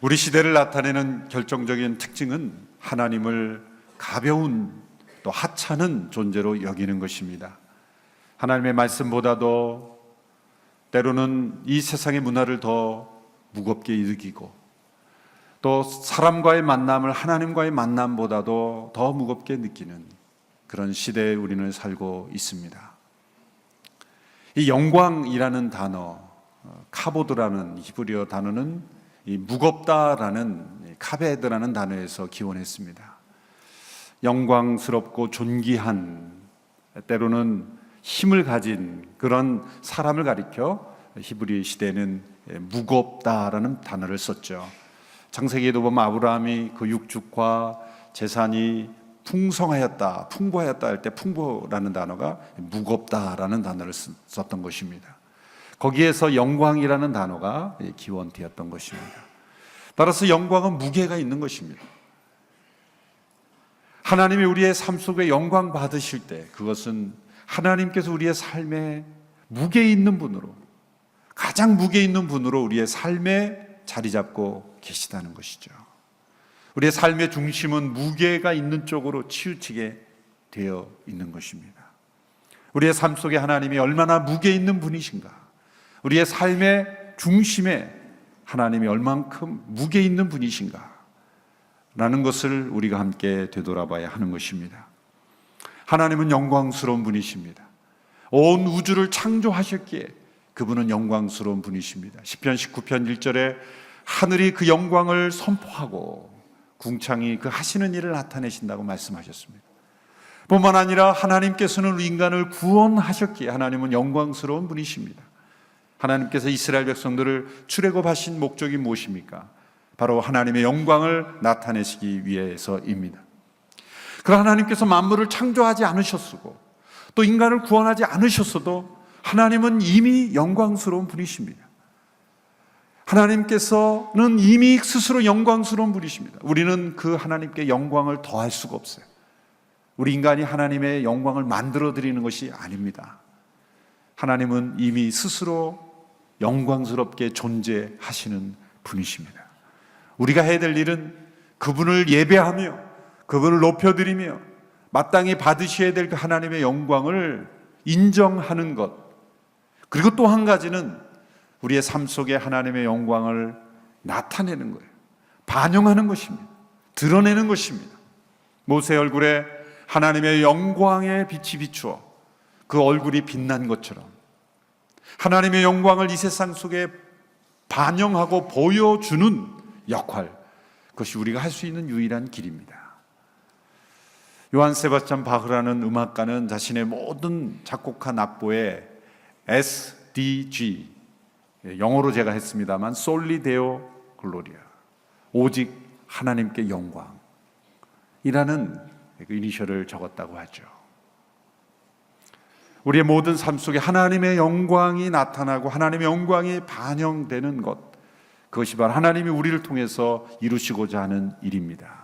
우리 시대를 나타내는 결정적인 특징은 하나님을 가벼운 또 하찮은 존재로 여기는 것입니다. 하나님의 말씀보다도 때로는 이 세상의 문화를 더 무겁게 여기고 또 사람과의 만남을 하나님과의 만남보다도 더 무겁게 느끼는 그런 시대에 우리는 살고 있습니다. 이 영광이라는 단어, 어, 카보드라는 히브리어 단어는 이 무겁다라는 이 카베드라는 단어에서 기원했습니다. 영광스럽고 존귀한 때로는 힘을 가진 그런 사람을 가리켜 히브리 시대는 무겁다라는 단어를 썼죠. 창세기에도 보면 아브라함이 그 육축과 재산이 풍성하였다, 풍부하였다 할 때 풍부라는 단어가 무겁다라는 단어를 쓰- 썼던 것입니다. 거기에서 영광이라는 단어가 기원되었던 것입니다. 따라서 영광은 무게가 있는 것입니다. 하나님이 우리의 삶 속에 영광 받으실 때 그것은 하나님께서 우리의 삶에 무게 있는 분으로 가장 무게 있는 분으로 우리의 삶에 자리 잡고 계시다는 것이죠. 우리의 삶의 중심은 무게가 있는 쪽으로 치우치게 되어 있는 것입니다. 우리의 삶 속에 하나님이 얼마나 무게 있는 분이신가? 우리의 삶의 중심에 하나님이 얼만큼 무게 있는 분이신가? 라는 것을 우리가 함께 되돌아봐야 하는 것입니다. 하나님은 영광스러운 분이십니다. 온 우주를 창조하셨기에 그분은 영광스러운 분이십니다. 10편 19편 1절에 하늘이 그 영광을 선포하고 궁창이 그 하시는 일을 나타내신다고 말씀하셨습니다. 뿐만 아니라 하나님께서는 인간을 구원하셨기에 하나님은 영광스러운 분이십니다. 하나님께서 이스라엘 백성들을 출애굽하신 목적이 무엇입니까? 바로 하나님의 영광을 나타내시기 위해서입니다. 그 하나님께서 만물을 창조하지 않으셨고 또 인간을 구원하지 않으셨어도 하나님은 이미 영광스러운 분이십니다. 하나님께서는 이미 스스로 영광스러운 분이십니다. 우리는 그 하나님께 영광을 더할 수가 없어요. 우리 인간이 하나님의 영광을 만들어 드리는 것이 아닙니다. 하나님은 이미 스스로 영광스럽게 존재하시는 분이십니다. 우리가 해야 될 일은 그분을 예배하며 그분을 높여드리며 마땅히 받으셔야 될그 하나님의 영광을 인정하는 것. 그리고 또 한 가지는 우리의 삶 속에 하나님의 영광을 나타내는 거예요. 반영하는 것입니다. 드러내는 것입니다. 모세 얼굴에 하나님의 영광의 빛이 비추어 그 얼굴이 빛난 것처럼 하나님의 영광을 이 세상 속에 반영하고 보여주는 역할, 그것이 우리가 할 수 있는 유일한 길입니다. 요한 세바스찬 바흐라는 음악가는 자신의 모든 작곡한 악보에 SDG 영어로 제가 했습니다만 솔리데오 글로리아 오직 하나님께 영광이라는 그 이니셜을 적었다고 하죠. 우리의 모든 삶 속에 하나님의 영광이 나타나고 하나님의 영광이 반영되는 것 그것이 바로 하나님이 우리를 통해서 이루시고자 하는 일입니다.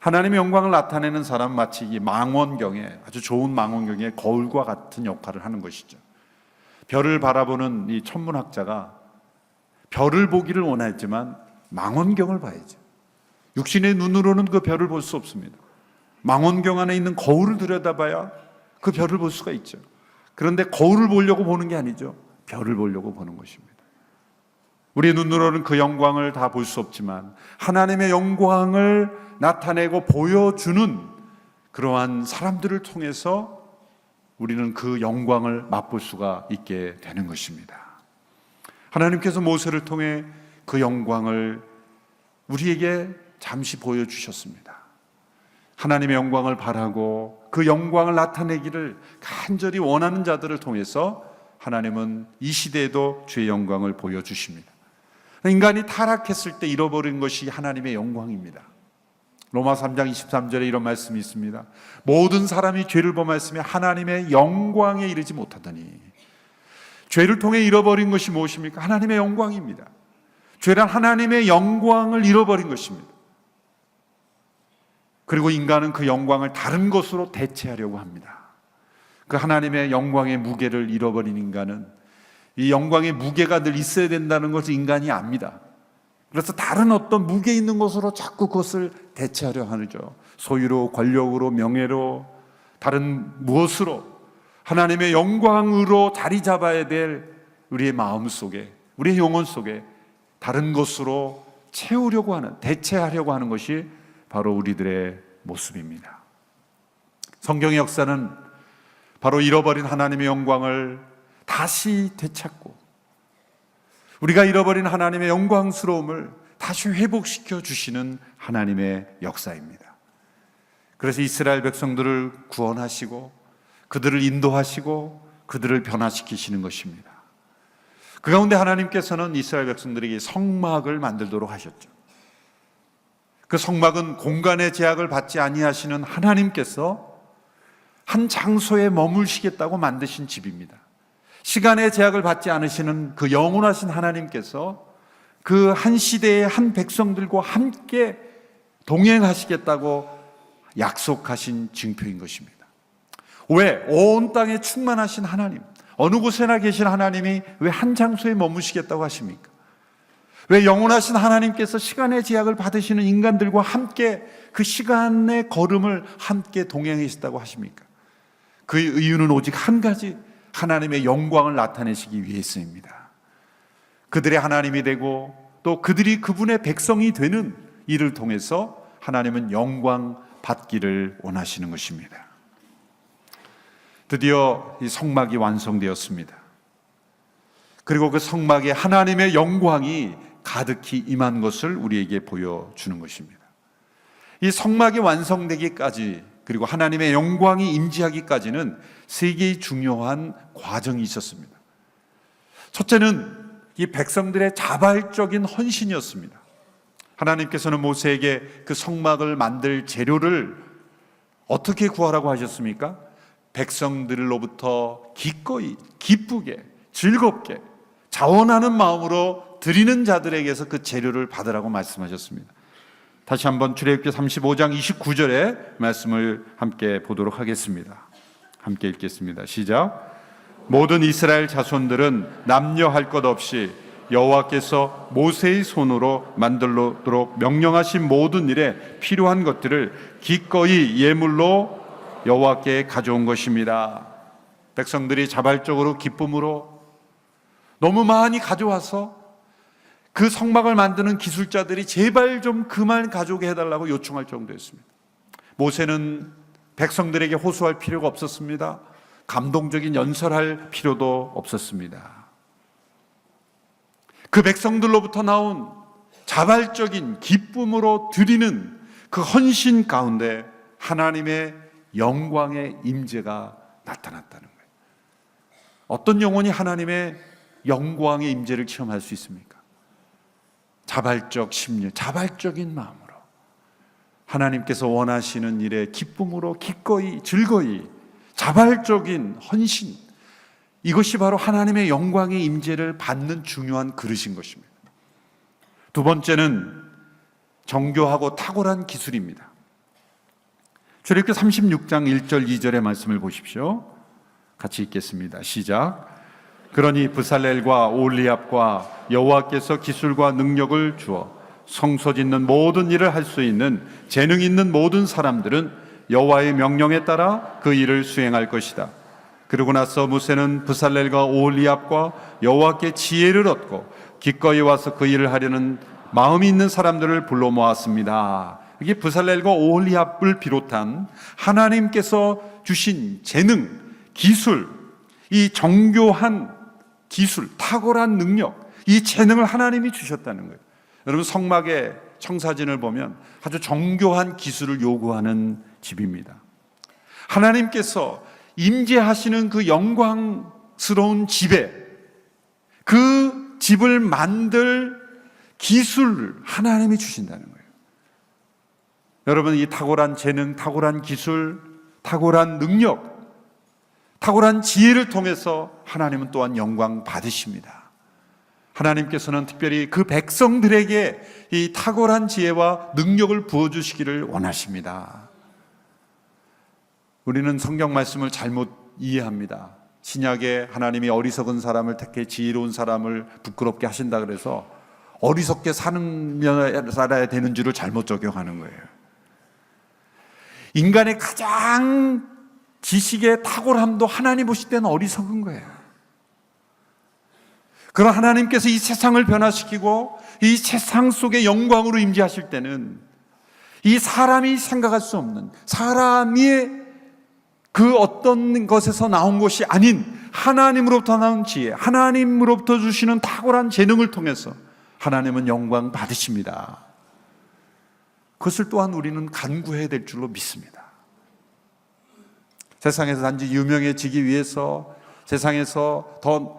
하나님의 영광을 나타내는 사람 마치 이 망원경에 아주 좋은 망원경에 거울과 같은 역할을 하는 것이죠. 별을 바라보는 이 천문학자가 별을 보기를 원했지만 망원경을 봐야죠. 육신의 눈으로는 그 별을 볼 수 없습니다. 망원경 안에 있는 거울을 들여다봐야 그 별을 볼 수가 있죠. 그런데 거울을 보려고 보는 게 아니죠. 별을 보려고 보는 것입니다. 우리 눈으로는 그 영광을 다 볼 수 없지만 하나님의 영광을 나타내고 보여주는 그러한 사람들을 통해서 우리는 그 영광을 맛볼 수가 있게 되는 것입니다. 하나님께서 모세를 통해 그 영광을 우리에게 잠시 보여주셨습니다. 하나님의 영광을 바라고 그 영광을 나타내기를 간절히 원하는 자들을 통해서 하나님은 이 시대에도 주의 영광을 보여주십니다. 인간이 타락했을 때 잃어버린 것이 하나님의 영광입니다. 로마 3장 23절에 이런 말씀이 있습니다. 모든 사람이 죄를 범하였으며 하나님의 영광에 이르지 못하더니 죄를 통해 잃어버린 것이 무엇입니까? 하나님의 영광입니다. 죄란 하나님의 영광을 잃어버린 것입니다. 그리고 인간은 그 영광을 다른 것으로 대체하려고 합니다. 그 하나님의 영광의 무게를 잃어버린 인간은 이 영광의 무게가 늘 있어야 된다는 것을 인간이 압니다. 그래서 다른 어떤 무게 있는 것으로 자꾸 그것을 대체하려 하죠. 소유로, 권력으로, 명예로, 다른 무엇으로 하나님의 영광으로 자리 잡아야 될 우리의 마음 속에, 우리의 영혼 속에 다른 것으로 채우려고 하는, 대체하려고 하는 것이 바로 우리들의 모습입니다. 성경의 역사는 바로 잃어버린 하나님의 영광을 다시 되찾고 우리가 잃어버린 하나님의 영광스러움을 다시 회복시켜 주시는 하나님의 역사입니다. 그래서 이스라엘 백성들을 구원하시고 그들을 인도하시고 그들을 변화시키시는 것입니다. 그 가운데 하나님께서는 이스라엘 백성들에게 성막을 만들도록 하셨죠. 그 성막은 공간의 제약을 받지 아니하시는 하나님께서 한 장소에 머물시겠다고 만드신 집입니다. 시간의 제약을 받지 않으시는 그 영원하신 하나님께서 그 한 시대의 한 백성들과 함께 동행하시겠다고 약속하신 증표인 것입니다. 왜? 온 땅에 충만하신 하나님, 어느 곳에나 계신 하나님이 왜 한 장소에 머무시겠다고 하십니까? 왜 영원하신 하나님께서 시간의 제약을 받으시는 인간들과 함께 그 시간의 걸음을 함께 동행하시다고 하십니까? 그 이유는 오직 한 가지, 하나님의 영광을 나타내시기 위해서입니다. 그들의 하나님이 되고 또 그들이 그분의 백성이 되는 일을 통해서 하나님은 영광 받기를 원하시는 것입니다. 드디어 이 성막이 완성되었습니다. 그리고 그 성막에 하나님의 영광이 가득히 임한 것을 우리에게 보여주는 것입니다. 이 성막이 완성되기까지 그리고 하나님의 영광이 임재하기까지는 세 개의 중요한 과정이 있었습니다. 첫째는 이 백성들의 자발적인 헌신이었습니다. 하나님께서는 모세에게 그 성막을 만들 재료를 어떻게 구하라고 하셨습니까? 백성들로부터 기꺼이, 기쁘게, 즐겁게, 자원하는 마음으로 드리는 자들에게서 그 재료를 받으라고 말씀하셨습니다. 다시 한번 출애굽기 35장 29절의 말씀을 함께 보도록 하겠습니다. 함께 읽겠습니다. 시작. 모든 이스라엘 자손들은 남녀 할 것 없이 여호와께서 모세의 손으로 만들도록 명령하신 모든 일에 필요한 것들을 기꺼이 예물로 여호와께 가져온 것입니다. 백성들이 자발적으로 기쁨으로 너무 많이 가져와서 그 성막을 만드는 기술자들이 제발 좀 그만 가져오게 해달라고 요청할 정도였습니다. 모세는 백성들에게 호소할 필요가 없었습니다. 감동적인 연설할 필요도 없었습니다. 그 백성들로부터 나온 자발적인 기쁨으로 드리는 그 헌신 가운데 하나님의 영광의 임재가 나타났다는 거예요. 어떤 영혼이 하나님의 영광의 임재를 체험할 수 있습니까? 자발적 심리, 자발적인 마음으로 하나님께서 원하시는 일에 기쁨으로 기꺼이 즐거이 자발적인 헌신 이것이 바로 하나님의 영광의 임재를 받는 중요한 그릇인 것입니다. 두 번째는 정교하고 탁월한 기술입니다. 출애굽기 36장 1절 2절의 말씀을 보십시오. 같이 읽겠습니다. 시작. 그러니 부살렐과 올리압과 여호와께서 기술과 능력을 주어 성소 짓는 모든 일을 할 수 있는 재능 있는 모든 사람들은 여호와의 명령에 따라 그 일을 수행할 것이다. 그러고 나서 무세는 부살렐과 오리압과 여호와께 지혜를 얻고 기꺼이 와서 그 일을 하려는 마음이 있는 사람들을 불러 모았습니다. 이게 부살렐과 오리압을 비롯한 하나님께서 주신 재능, 기술, 이 정교한 기술, 탁월한 능력, 이 재능을 하나님이 주셨다는 거예요. 여러분 성막의 청사진을 보면 아주 정교한 기술을 요구하는 집입니다. 하나님께서 임재하시는 그 영광스러운 집에 그 집을 만들 기술을 하나님이 주신다는 거예요. 여러분 이 탁월한 재능, 탁월한 기술, 탁월한 능력, 탁월한 지혜를 통해서 하나님은 또한 영광 받으십니다. 하나님께서는 특별히 그 백성들에게 이 탁월한 지혜와 능력을 부어주시기를 원하십니다. 우리는 성경 말씀을 잘못 이해합니다. 신약에 하나님이 어리석은 사람을 택해 지혜로운 사람을 부끄럽게 하신다 그래서 어리석게 사는 면 살아야 되는 줄을 잘못 적용하는 거예요. 인간의 가장 지식의 탁월함도 하나님 보실 때는 어리석은 거예요. 그런 하나님께서 이 세상을 변화시키고 이 세상 속에 영광으로 임재하실 때는 이 사람이 생각할 수 없는 사람이 그 어떤 것에서 나온 것이 아닌 하나님으로부터 나온 지혜, 하나님으로부터 주시는 탁월한 재능을 통해서 하나님은 영광 받으십니다. 그것을 또한 우리는 간구해야 될 줄로 믿습니다. 세상에서 단지 유명해지기 위해서 세상에서 더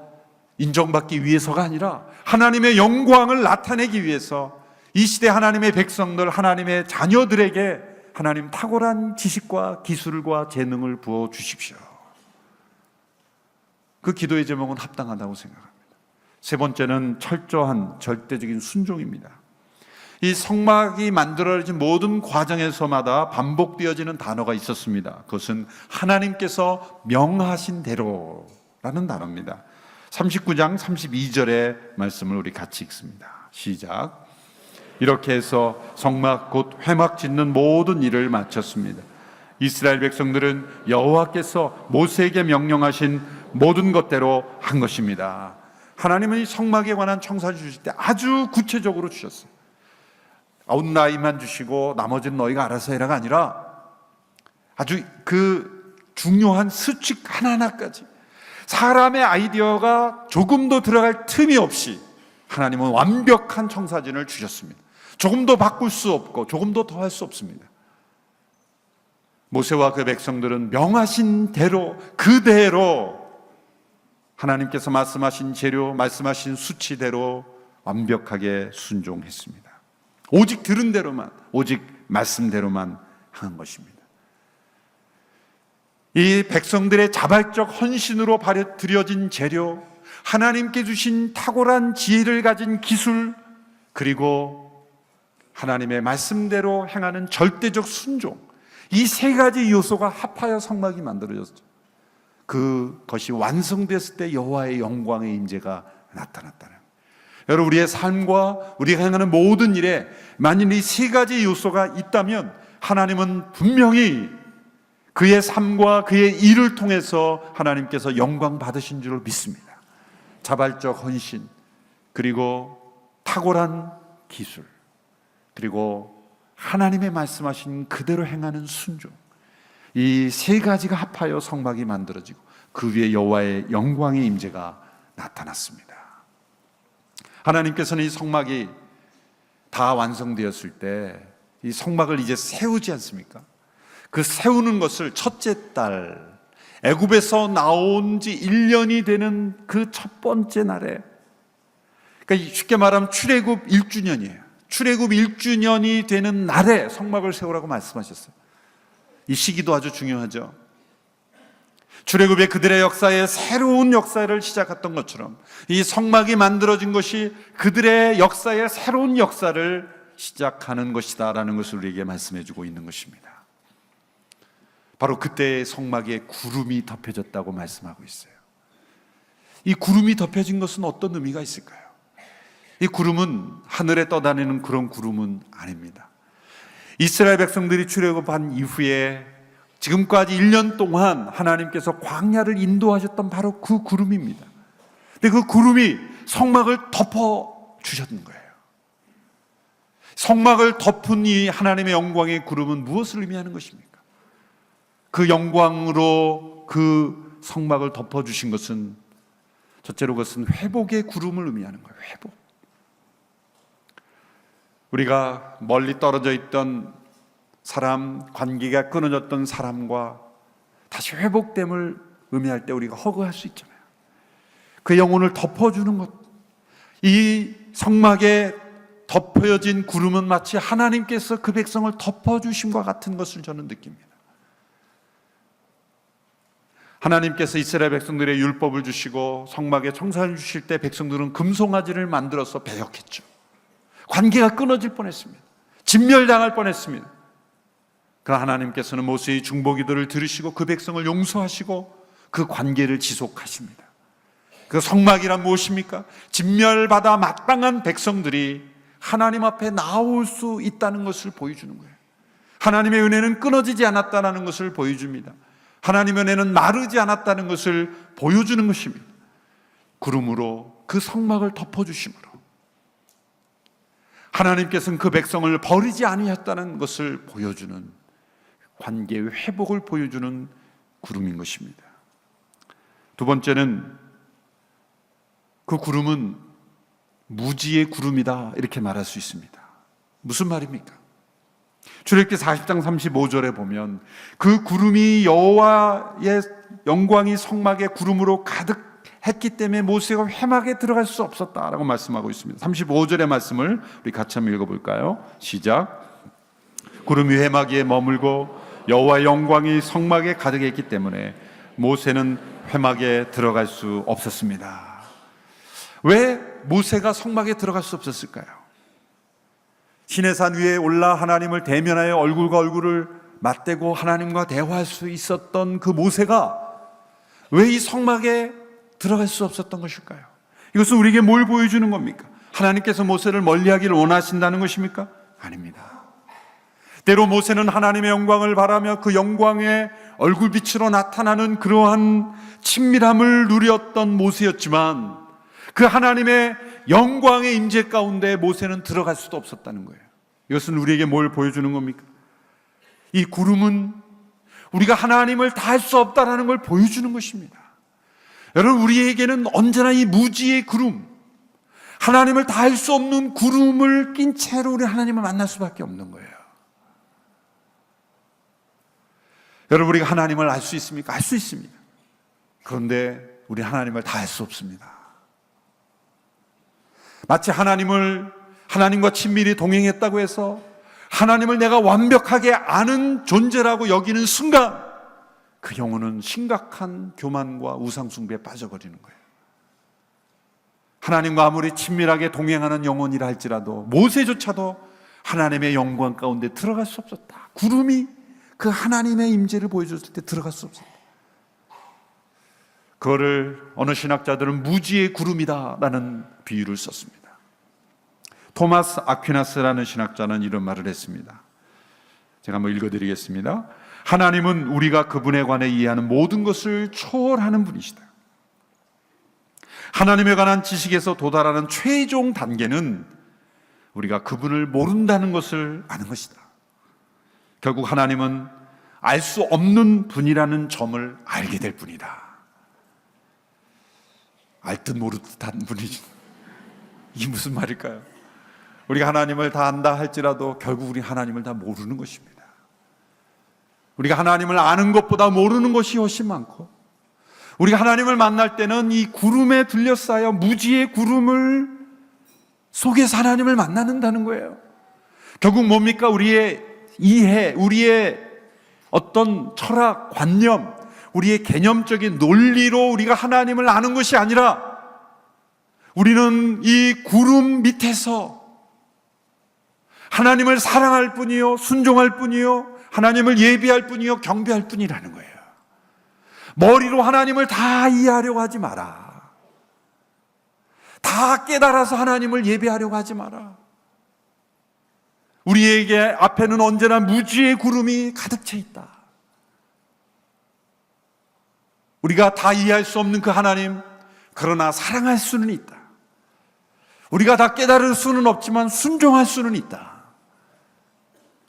인정받기 위해서가 아니라 하나님의 영광을 나타내기 위해서 이 시대 하나님의 백성들, 하나님의 자녀들에게 하나님 탁월한 지식과 기술과 재능을 부어 주십시오. 그 기도의 제목은 합당하다고 생각합니다. 세 번째는 철저한 절대적인 순종입니다. 이 성막이 만들어진 모든 과정에서마다 반복되어지는 단어가 있었습니다. 그것은 하나님께서 명하신 대로라는 단어입니다. 39장 32절의 말씀을 우리 같이 읽습니다. 시작. 이렇게 해서 성막 곧 회막 짓는 모든 일을 마쳤습니다. 이스라엘 백성들은 여호와께서 모세에게 명령하신 모든 것대로 한 것입니다. 하나님은 이 성막에 관한 청사를 주실 때 아주 구체적으로 주셨어요. 아웃라인만 주시고 나머지는 너희가 알아서 해라가 아니라 아주 그 중요한 수칙 하나하나까지 사람의 아이디어가 조금도 들어갈 틈이 없이 하나님은 완벽한 청사진을 주셨습니다. 조금도 바꿀 수 없고 조금도 더할 수 없습니다. 모세와 그 백성들은 명하신 대로 그대로 하나님께서 말씀하신 재료, 말씀하신 수치대로 완벽하게 순종했습니다. 오직 들은 대로만, 오직 말씀대로만 한 것입니다. 이 백성들의 자발적 헌신으로 드려진 재료, 하나님께 주신 탁월한 지혜를 가진 기술, 그리고 하나님의 말씀대로 행하는 절대적 순종, 이 세 가지 요소가 합하여 성막이 만들어졌죠. 그것이 완성됐을 때 여호와의 영광의 임재가 나타났다는. 여러분 우리의 삶과 우리가 행하는 모든 일에 만일 이 세 가지 요소가 있다면 하나님은 분명히 그의 삶과 그의 일을 통해서 하나님께서 영광 받으신 줄을 믿습니다. 자발적 헌신, 그리고 탁월한 기술, 그리고 하나님의 말씀하신 그대로 행하는 순종. 이 세 가지가 합하여 성막이 만들어지고 그 위에 여호와의 영광의 임재가 나타났습니다. 하나님께서는 이 성막이 다 완성되었을 때 이 성막을 이제 세우지 않습니까? 그 세우는 것을 첫째 달 애굽에서 나온 지 1년이 되는 그 첫 번째 날에 그러니까 쉽게 말하면 출애굽 1주년이에요. 출애굽 1주년이 되는 날에 성막을 세우라고 말씀하셨어요. 이 시기도 아주 중요하죠. 출애굽의 그들의 역사에 새로운 역사를 시작했던 것처럼 이 성막이 만들어진 것이 그들의 역사의 새로운 역사를 시작하는 것이다라는 것을 우리에게 말씀해 주고 있는 것입니다. 바로 그때 성막에 구름이 덮여졌다고 말씀하고 있어요. 이 구름이 덮여진 것은 어떤 의미가 있을까요? 이 구름은 하늘에 떠다니는 그런 구름은 아닙니다. 이스라엘 백성들이 출애굽한 이후에 지금까지 1년 동안 하나님께서 광야를 인도하셨던 바로 그 구름입니다. 근데 그 구름이 성막을 덮어 주셨는 거예요. 성막을 덮은 이 하나님의 영광의 구름은 무엇을 의미하는 것입니까? 그 영광으로 그 성막을 덮어 주신 것은 첫째로 그것은 회복의 구름을 의미하는 거예요. 회복. 우리가 멀리 떨어져 있던 사람, 관계가 끊어졌던 사람과 다시 회복됨을 의미할 때 우리가 허그할 수 있잖아요. 그 영혼을 덮어주는 것. 이 성막에 덮여진 구름은 마치 하나님께서 그 백성을 덮어주심과 같은 것을 저는 느낍니다. 하나님께서 이스라엘 백성들의 율법을 주시고 성막에 청산을 주실 때 백성들은 금송아지를 만들어서 배역했죠. 관계가 끊어질 뻔했습니다. 진멸당할 뻔했습니다. 그러나 하나님께서는 모세의 중보기도를 들으시고 그 백성을 용서하시고 그 관계를 지속하십니다. 그 성막이란 무엇입니까? 진멸받아 마땅한 백성들이 하나님 앞에 나올 수 있다는 것을 보여주는 거예요. 하나님의 은혜는 끊어지지 않았다는 것을 보여줍니다. 하나님의 은혜는 마르지 않았다는 것을 보여주는 것입니다. 구름으로 그 성막을 덮어주심으로 하나님께서는 그 백성을 버리지 아니했다는 것을 보여주는 관계의 회복을 보여주는 구름인 것입니다. 두 번째는 그 구름은 무지의 구름이다 이렇게 말할 수 있습니다. 무슨 말입니까? 출애굽기 40장 35절에 보면 그 구름이 여호와의 영광이 성막의 구름으로 가득했기 때문에 모세가 회막에 들어갈 수 없었다라고 말씀하고 있습니다. 35절의 말씀을 우리 같이 한번 읽어볼까요? 시작. 구름이 회막 위에 머물고 여호와의 영광이 성막에 가득했기 때문에 모세는 회막에 들어갈 수 없었습니다. 왜 모세가 성막에 들어갈 수 없었을까요? 시내산 위에 올라 하나님을 대면하여 얼굴과 얼굴을 맞대고 하나님과 대화할 수 있었던 그 모세가 왜 이 성막에 들어갈 수 없었던 것일까요? 이것은 우리에게 뭘 보여주는 겁니까? 하나님께서 모세를 멀리하기를 원하신다는 것입니까? 아닙니다. 때로 모세는 하나님의 영광을 바라며 그 영광의 얼굴빛으로 나타나는 그러한 친밀함을 누렸던 모세였지만 그 하나님의 영광의 임재 가운데 모세는 들어갈 수도 없었다는 거예요. 이것은 우리에게 뭘 보여주는 겁니까? 이 구름은 우리가 하나님을 다 할 수 없다라는 걸 보여주는 것입니다. 여러분 우리에게는 언제나 이 무지의 구름, 하나님을 다 할 수 없는 구름을 낀 채로 우리 하나님을 만날 수밖에 없는 거예요. 여러분 우리가 하나님을 알 수 있습니까? 알 수 있습니다. 그런데 우리 하나님을 다할수 없습니다. 마치 하나님을 하나님과 친밀히 동행했다고 해서 하나님을 내가 완벽하게 아는 존재라고 여기는 순간 그 영혼은 심각한 교만과 우상숭배에 빠져버리는 거예요. 하나님과 아무리 친밀하게 동행하는 영혼이라 할지라도 모세조차도 하나님의 영광 가운데 들어갈 수 없었다. 구름이 그 하나님의 임재를 보여줬을 때 들어갈 수 없었다. 그거를 어느 신학자들은 무지의 구름이다라는 비유를 썼습니다. 토마스 아퀴나스라는 신학자는 이런 말을 했습니다. 제가 한번 읽어드리겠습니다. 하나님은 우리가 그분에 관해 이해하는 모든 것을 초월하는 분이시다. 하나님에 관한 지식에서 도달하는 최종 단계는 우리가 그분을 모른다는 것을 아는 것이다. 결국 하나님은 알 수 없는 분이라는 점을 알게 될 뿐이다. 알듯 모르 듯한 분이지. 이게 무슨 말일까요? 우리가 하나님을 다 안다 할지라도 결국 우리 하나님을 다 모르는 것입니다. 우리가 하나님을 아는 것보다 모르는 것이 훨씬 많고, 우리가 하나님을 만날 때는 이 구름에 들려싸여 무지의 구름을 속에서 하나님을 만나는다는 거예요. 결국 뭡니까? 우리의 이해, 우리의 어떤 철학, 관념, 우리의 개념적인 논리로 우리가 하나님을 아는 것이 아니라 우리는 이 구름 밑에서 하나님을 사랑할 뿐이요, 순종할 뿐이요, 하나님을 예비할 뿐이요, 경배할 뿐이라는 거예요. 머리로 하나님을 다 이해하려고 하지 마라. 다 깨달아서 하나님을 예배하려고 하지 마라. 우리에게 앞에는 언제나 무지의 구름이 가득 차 있다. 우리가 다 이해할 수 없는 그 하나님, 그러나 사랑할 수는 있다. 우리가 다 깨달을 수는 없지만 순종할 수는 있다.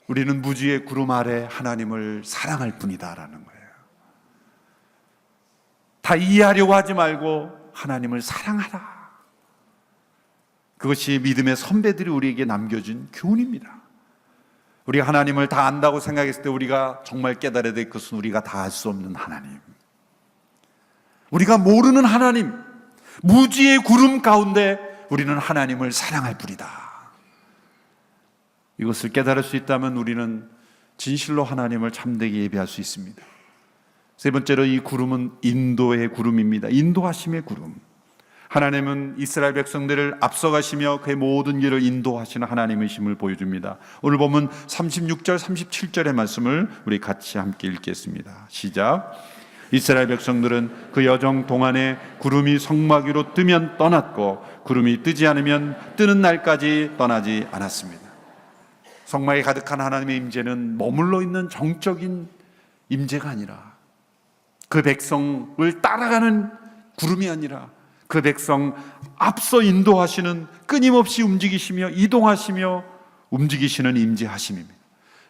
우리는 무지의 구름 아래 하나님을 사랑할 뿐이다라는 거예요. 다 이해하려고 하지 말고 하나님을 사랑하라. 그것이 믿음의 선배들이 우리에게 남겨준 교훈입니다. 우리가 하나님을 다 안다고 생각했을 때 우리가 정말 깨달아야 될 것은 우리가 다 알 수 없는 하나님. 우리가 모르는 하나님, 무지의 구름 가운데 우리는 하나님을 사랑할 뿐이다. 이것을 깨달을 수 있다면 우리는 진실로 하나님을 참되게 예배할 수 있습니다. 세 번째로 이 구름은 인도의 구름입니다. 인도하심의 구름. 하나님은 이스라엘 백성들을 앞서가시며 그의 모든 길을 인도하시는 하나님의 힘을 보여줍니다. 오늘 보면 36절, 37절의 말씀을 우리 같이 함께 읽겠습니다. 시작. 이스라엘 백성들은 그 여정 동안에 구름이 성막 위로 뜨면 떠났고 구름이 뜨지 않으면 뜨는 날까지 떠나지 않았습니다. 성막에 가득한 하나님의 임재는 머물러 있는 정적인 임재가 아니라 그 백성을 따라가는 구름이 아니라 그 백성 앞서 인도하시는 끊임없이 움직이시며 이동하시며 움직이시는 임재하심입니다.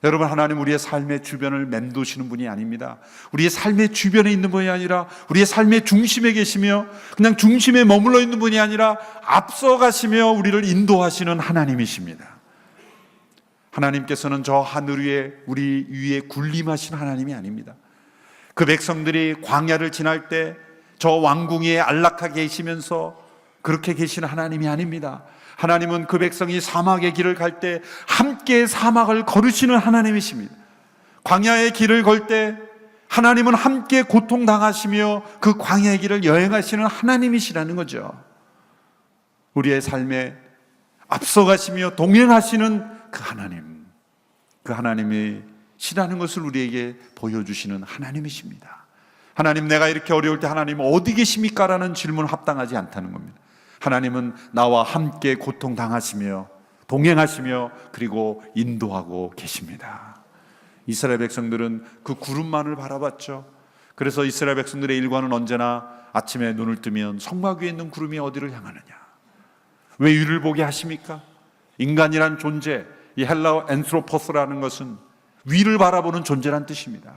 여러분 하나님 우리의 삶의 주변을 맴도시는 분이 아닙니다. 우리의 삶의 주변에 있는 분이 아니라 우리의 삶의 중심에 계시며 그냥 중심에 머물러 있는 분이 아니라 앞서 가시며 우리를 인도하시는 하나님이십니다. 하나님께서는 저 하늘 위에 우리 위에 군림하신 하나님이 아닙니다. 그 백성들이 광야를 지날 때 저 왕궁에 안락하게 계시면서 그렇게 계시는 하나님이 아닙니다. 하나님은 그 백성이 사막의 길을 갈 때 함께 사막을 걸으시는 하나님이십니다. 광야의 길을 걸 때 하나님은 함께 고통당하시며 그 광야의 길을 여행하시는 하나님이시라는 거죠. 우리의 삶에 앞서가시며 동행하시는 그 하나님, 그 하나님이 시라는 것을 우리에게 보여주시는 하나님이십니다. 하나님, 내가 이렇게 어려울 때 하나님 어디 계십니까? 라는 질문 합당하지 않다는 겁니다. 하나님은 나와 함께 고통 당하시며 동행하시며 그리고 인도하고 계십니다. 이스라엘 백성들은 그 구름만을 바라봤죠. 그래서 이스라엘 백성들의 일과는 언제나 아침에 눈을 뜨면 성막 위에 있는 구름이 어디를 향하느냐. 왜 위를 보게 하십니까? 인간이란 존재, 이 헬라어 엔트로포스라는 것은 위를 바라보는 존재란 뜻입니다.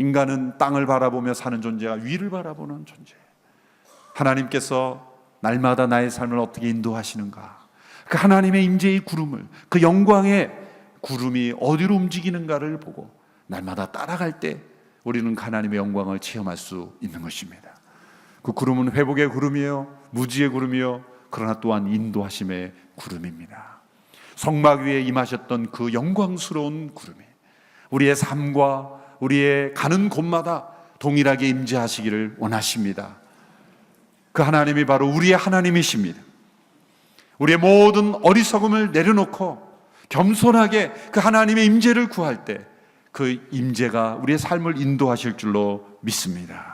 인간은 땅을 바라보며 사는 존재가 위를 바라보는 존재. 하나님께서 날마다 나의 삶을 어떻게 인도하시는가? 그 하나님의 임재의 구름을, 그 영광의 구름이 어디로 움직이는가를 보고 날마다 따라갈 때 우리는 그 하나님의 영광을 체험할 수 있는 것입니다. 그 구름은 회복의 구름이요, 무지의 구름이요, 그러나 또한 인도하심의 구름입니다. 성막 위에 임하셨던 그 영광스러운 구름이 우리의 삶과 우리의 가는 곳마다 동일하게 임재하시기를 원하십니다. 그 하나님이 바로 우리의 하나님이십니다. 우리의 모든 어리석음을 내려놓고 겸손하게 그 하나님의 임재를 구할 때 그 임재가 우리의 삶을 인도하실 줄로 믿습니다.